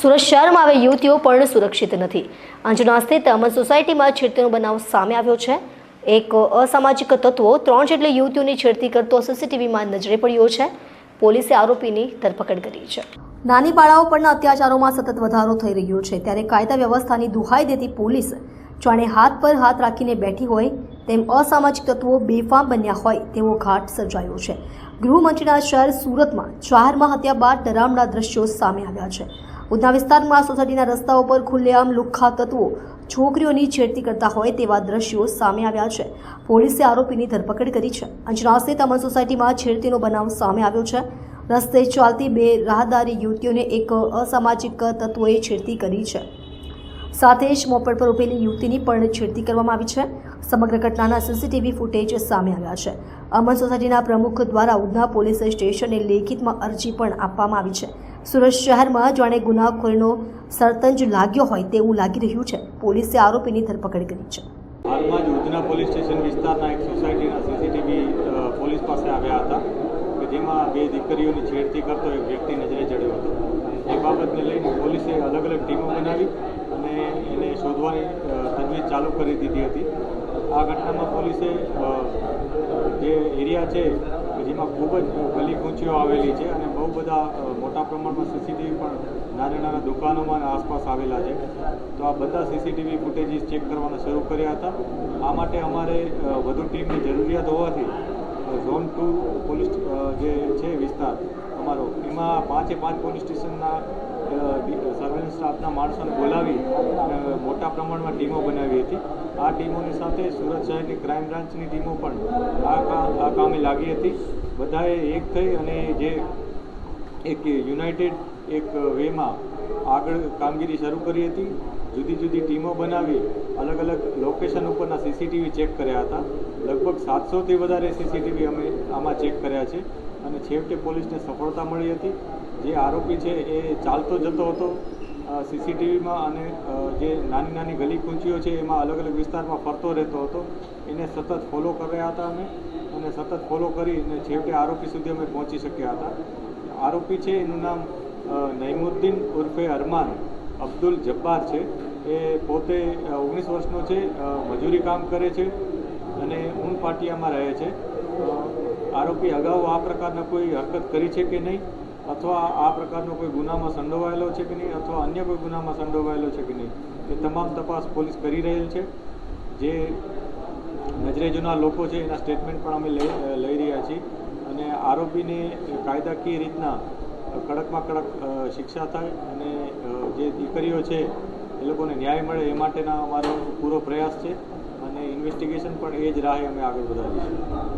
સુરત શહેરમાં હવે યુવતીઓ પણ સુરક્ષિત નથી. અંજના સ્થિત અમન સોસાયટીમાં છેડતીનો બનાવ સામે આવ્યો છે. એક અસામાજિક તત્વો ત્રણ જેટલી યુવતીઓની છેડતી કરતો સીસીટીવીમાં નજરે પડ્યો છે. પોલીસે આરોપીની ધરપકડ કરી છે. નાની બાળાઓ પરના અત્યાચારોમાં સતત વધારો થઈ રહ્યો છે. ત્યારે કાયદા વ્યવસ્થાની દુહાઈ દેતી પોલીસ જાણે હાથ પર હાથ રાખીને બેઠી હોય તેમ અસામાજિક તત્વો બેફામ બન્યા હોય તેવો ઘાટ સર્જાયો છે. ગૃહમંત્રીના શહેર સુરતમાં ચારમાં હત્યા બાદ ડરામણા દ્રશ્યો સામે આવ્યા છે. ઉધના વિસ્તારમાં સોસાયટીના રસ્તાઓ પર ખુલ્લેઆમ લુખ્ખા તત્વો છોકરીઓની છેડતી કરતા હોય તેવા દ્રશ્યો સામે આવ્યા છે. પોલીસે આરોપીની ધરપકડ કરી છે. અંજનાસે સ્થિત અમન સોસાયટીમાં છેડતીનો બનાવ સામે આવ્યો છે. રસ્તે ચાલતી બે રાહદારી યુવતીઓને એક અસામાજિક તત્વોએ છેડતી કરી છે. સાથે જ મોપડ પર ઉભેલી યુવતીની પણ છેડતી કરવામાં આવી છે. સમગ્ર ઘટનાના સીસીટીવી ફૂટેજ સામે આવ્યા છે. અમન સોસાયટીના પ્રમુખ દ્વારા ઉધના પોલીસ સ્ટેશને લેખિતમાં અરજી પણ આપવામાં આવી છે. સુરત શહેરમાં જાણે ગુનાખોરીનો સરતંજ લાગ્યો હોય તેવું લાગી રહ્યું છે. પોલીસે આરોપીની ધરપકડ કરી છે. હાલમાં જ ઉધના પોલીસ સ્ટેશન વિસ્તારના એક સોસાયટીના સીસીટીવી પોલીસ પાસે આવ્યા હતા કે જેમાં બે દીકરીઓની છેડતી કરતો એક વ્યક્તિ નજરે ચડ્યો હતો. એ બાબતને લઈને પોલીસે અલગ અલગ ટીમો બનાવી અને એને શોધવાની તજવીજ ચાલુ કરી દીધી હતી. આ ઘટનામાં પોલીસે જે એરિયા છે, જેમાં ખૂબ જ ગલી આવેલી છે અને બહુ બધા મોટા પ્રમાણમાં સીસીટીવી પણ નાના નાના દુકાનોમાં આસપાસ આવેલા છે. તો આ બધા સીસીટીવી ફૂટેજીસ ચેક કરવાના શરૂ કર્યા હતા. આ માટે અમારે વધુ ટીમની જરૂરિયાત હોવાથી ઝોન ટુ પોલીસ જે છે વિસ્તાર, અમારો, એમાં પાંચે પાંચ પોલીસ સ્ટેશનના સર્વેલન્સ સ્ટાફના માણસોને બોલાવી મોટા પ્રમાણમાં ટીમો બનાવી હતી. આ ટીમોની સાથે સુરત શહેરની ક્રાઇમ બ્રાન્ચની ટીમો પણ આ કામે લાગી હતી. બધાએ એક થઈ અને જે એક યુનાઇટેડ એક વેમાં આગળ કામગીરી શરૂ કરી હતી. જુદી જુદી ટીમો બનાવી, અલગ અલગ લોકેશન ઉપરના સીસીટીવી ચેક કર્યા હતા. લગભગ સાતસોથી વધારે સીસીટીવી અમે આમાં ચેક કર્યા છે અને છેવટે પોલીસને સફળતા મળી હતી. જે આરોપી છે એ ચાલતો જતો હતો. સીસીટીવીમાં અને જે નાની નાની ગલી કૂંચીઓ છે એમાં અલગ અલગ વિસ્તારમાં ફરતો રહેતો હતો. એને સતત ફોલો કર્યા હતા અમે અને સતત ફોલો કરી અને છેવટે આરોપી સુધી અમે પહોંચી શક્યા હતા. આરોપી છે એનું નામ અ, નઈમુદ્દીન ઉર્ફે અરમાન અબ્દુલ જબ્બાર છે. એ પોતે ઓગણીસ વર્ષનો છે મજૂરી કામ કરે છે અને ઊન પાટિયામાં રહે છે. આરોપી અગાઉ આ પ્રકારના કોઈ હરકત કરી છે કે નહીં? અથવા આ પ્રકારનો કોઈ ગુનામાં સંડોવાયેલો છે કે નહીં, અથવા અન્ય કોઈ ગુનામાં સંડોવાયેલો છે કે નહીં, એ તમામ તપાસ પોલીસ કરી રહેલ છે. જે નજરે જૂના લોકો છે, એના સ્ટેટમેન્ટ પણ અમે લઈ લઈ રહ્યા છીએ. અને આરોપીને કાયદાકીય રીતના કડકમાં કડક શિક્ષા થાય અને જે દીકરીઓ છે, એ લોકોને ન્યાય મળે એ માટેના અમારો પૂરો પ્રયાસ છે. અને ઇન્વેસ્ટિગેશન પણ એ જ રાહે અમે આગળ વધારીશું.